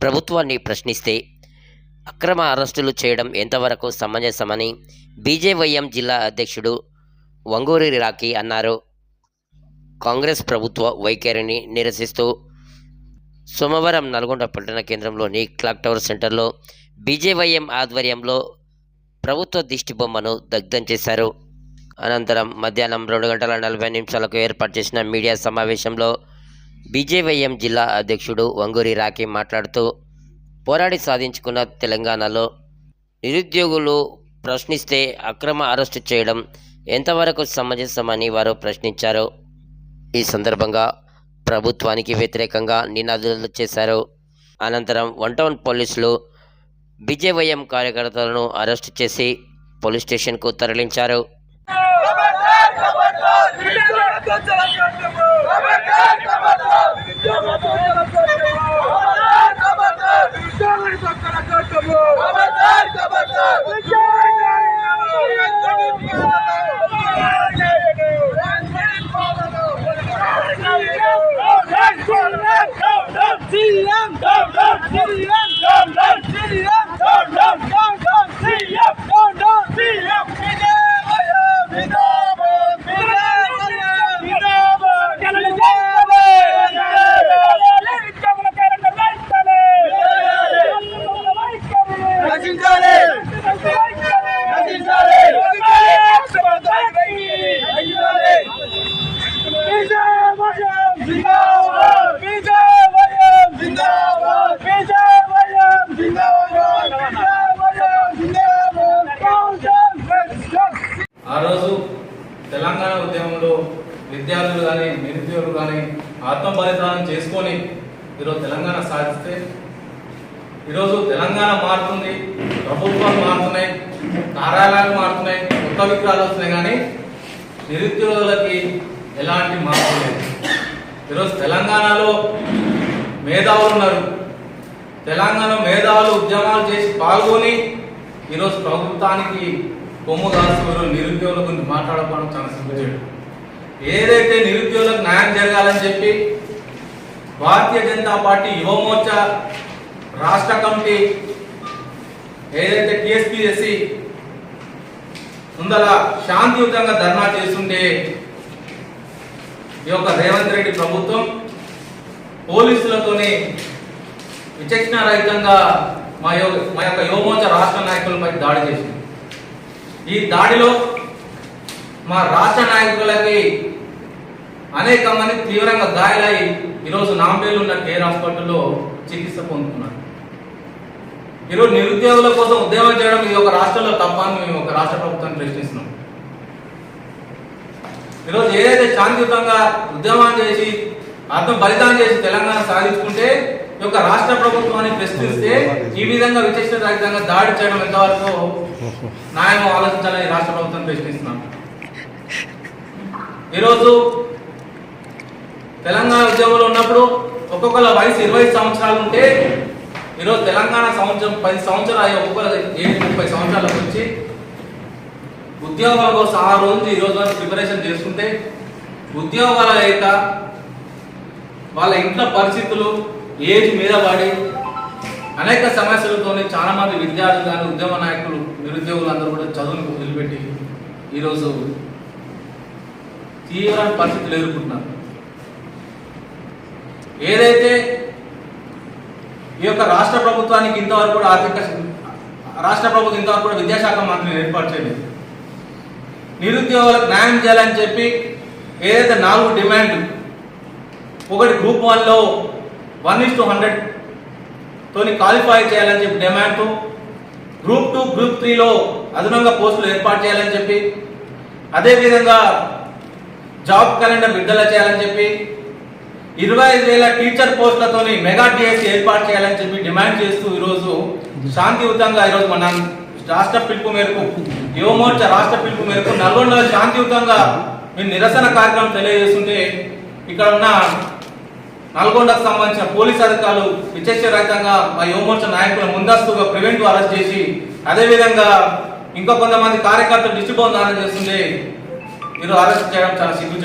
ప్రభుత్వాన్ని ప్రశ్నిస్తే అక్రమ అరెస్టులు చేయడం ఎంతవరకు సమంజసమని బీజేవైఎం జిల్లా అధ్యక్షుడు వంగూరి రాఖీ అన్నారు. కాంగ్రెస్ ప్రభుత్వ వైఖరిని నిరసిస్తూ సోమవారం నల్గొండ పట్టణ కేంద్రంలోని క్లాక్ టవర్ సెంటర్లో బీజేవైఎం ఆధ్వర్యంలో ప్రభుత్వ దిష్టి బొమ్మను దగ్ధం చేశారు. అనంతరం మధ్యాహ్నం రెండు గంటల నలభై నిమిషాలకు ఏర్పాటు చేసిన మీడియా సమావేశంలో బీజేవైఎం జిల్లా అధ్యక్షుడు వంగూరి రాఖీ మాట్లాడుతూ పోరాడి సాధించుకున్న తెలంగాణలో నిరుద్యోగులు ప్రశ్నిస్తే అక్రమ అరెస్టు చేయడం ఎంతవరకు సమంజసమని వారు ప్రశ్నించారు. ఈ సందర్భంగా ప్రభుత్వానికి వ్యతిరేకంగా నినాదాలు చేశారు. అనంతరం వన్ టౌన్ పోలీసులు బీజేవైఎం కార్యకర్తలను అరెస్టు చేసి పోలీస్ స్టేషన్కు తరలించారు. ఆ రోజు తెలంగాణ ఉద్యమంలో విద్యార్థులు కానీ నిరుద్యోగులు కానీ ఆత్మ బలిదానం చేసుకొని ఈరోజు తెలంగాణ సాధిస్తే ఈరోజు తెలంగాణ మారుతుంది ప్రభుత్వాలు మారుతున్నాయి కార్యాలయాలు మారుతున్నాయి కొత్త విగ్రహాలు వస్తున్నాయి కానీ నిరుద్యోగులకి ఎలాంటి మార్పు లేదు. ఈరోజు తెలంగాణలో మేధావులు ఉన్నారు. తెలంగాణ మేధావులు ఉద్యమాలు చేసి పాల్గొని ఈరోజు ప్రభుత్వానికి కొమ్ము దాస్తున్నారు నిరుద్యోగుల గురించి మాట్లాడకపోవడం చాలా సిగ్గుచేడు ఏదైతే నిరుద్యోగులకు న్యాయం జరగాలని చెప్పి భారతీయ జనతా పార్టీ యువమోర్చా రాష్ట్ర కమిటీ ఏదైతే టిఎస్పిఎస్సి ముందల శాంతియుతంగా ధర్నా చేస్తుంటే ఈ యొక్క రేవంత్ రెడ్డి ప్రభుత్వం పోలీసులతోనే విచక్షణ రహితంగా మా యొక్క మా యొక్క యువమోర్చ రాష్ట్ర నాయకులపై దాడి చేసింది. ఈ దాడిలో మా రాష్ట్ర నాయకులకి అనేక మంది తీవ్రంగా గాయాలై ఈరోజు నాంపేలు ఉన్న కేర్ హాస్పిటల్లో చికిత్స పొందుతున్నారు. ఈరోజు నిరుద్యోగుల కోసం ఉద్యమం చేయడం ఇది ఒక రాష్ట్రంలో తప్ప అని మేము ఒక రాష్ట్ర ప్రభుత్వాన్ని ప్రశ్నిస్తున్నాం. ఈరోజు ఏదైతే శాంతియుతంగా ఉద్యమం చేసి ఆత్మ బలిదానం చేసి తెలంగాణ సాధించుకుంటే ఈ యొక్క రాష్ట్ర ప్రభుత్వాన్ని ప్రశ్నిస్తే ఈ విధంగా విచక్షణ రహితంగా దాడి చేయడం ఎంతవరకు న్యాయం ఆలోచించాలని రాష్ట్ర ప్రభుత్వం ప్రశ్నిస్తున్నాం. ఈరోజు తెలంగాణ ఉద్యమంలో ఉన్నప్పుడు ఒక్కొక్కల వయసు ఇరవై సంవత్సరాలు ఉంటే ఈరోజు తెలంగాణ సంవత్సరం పది సంవత్సరాలు అయ్యి ఒక్కొక్కరు ఏడు ముప్పై సంవత్సరాలకు వచ్చి ఉద్యోగాల కోసం ఆ రోజు ఈ రోజు వరకు ప్రిపరేషన్ చేసుకుంటే ఉద్యోగాల లేక వాళ్ళ ఇంట్లో పరిస్థితులు ఏజ్ మీద పడి అనేక సమస్యలతో చాలా మంది విద్యార్థులు కానీ ఉద్యమ నాయకులు నిరుద్యోగులు అందరూ కూడా చదువును వదిలిపెట్టి ఈరోజు తీవ్ర పరిస్థితులు ఎదుర్కొంటున్నారు. ఏదైతే ఈ యొక్క రాష్ట్ర ప్రభుత్వానికి ఇంతవరకు కూడా ఆర్థిక రాష్ట్ర ప్రభుత్వం ఇంతవరకు కూడా విద్యాశాఖ మంత్రిని ఏర్పాటు చేయలేదు. నిరుద్యోగులకు న్యాయం చేయాలని చెప్పి ఏదైతే నాలుగు డిమాండ్ ఒకటి గ్రూప్ వన్లో వన్ ఇస్ టు హండ్రెడ్ తోని క్వాలిఫై చేయాలని చెప్పి డిమాండ్తో గ్రూప్ టూ గ్రూప్ త్రీలో అదనంగా పోస్టులు ఏర్పాటు చేయాలని చెప్పి అదేవిధంగా జాబ్ క్యాలెండర్ విడుదల చేయాలని చెప్పి ఇరవై ఐదు వేల టీచర్ పోస్టులతోని మెగా టీఎస్ ఏర్పాటు చేయాలని చెప్పి డిమాండ్ చేస్తూ ఈరోజు శాంతియుతంగా ఈరోజు మనం రాష్ట్ర పిలుపు మేరకు యువమోర్చా రాష్ట్ర పిలుపు మేరకు నల్గొండలో శాంతియుతంగా మేము నిరసన కార్యక్రమం తెలియజేస్తుంటే ఇక్కడ ఉన్న నల్గొండకు సంబంధించిన పోలీస్ అధికారులు విచక్షరహితంగా మా యువమోర్చా నాయకుల ముందస్తుగా ప్రివెంటివ్ అరెస్ట్ చేసి అదేవిధంగా ఇంకా కొంతమంది కార్యకర్తలు డిస్ట్రిబ్యూట్ దానం చేస్తుంటే మీరు అరెస్ట్ చేయడం చాలా సిగ్గు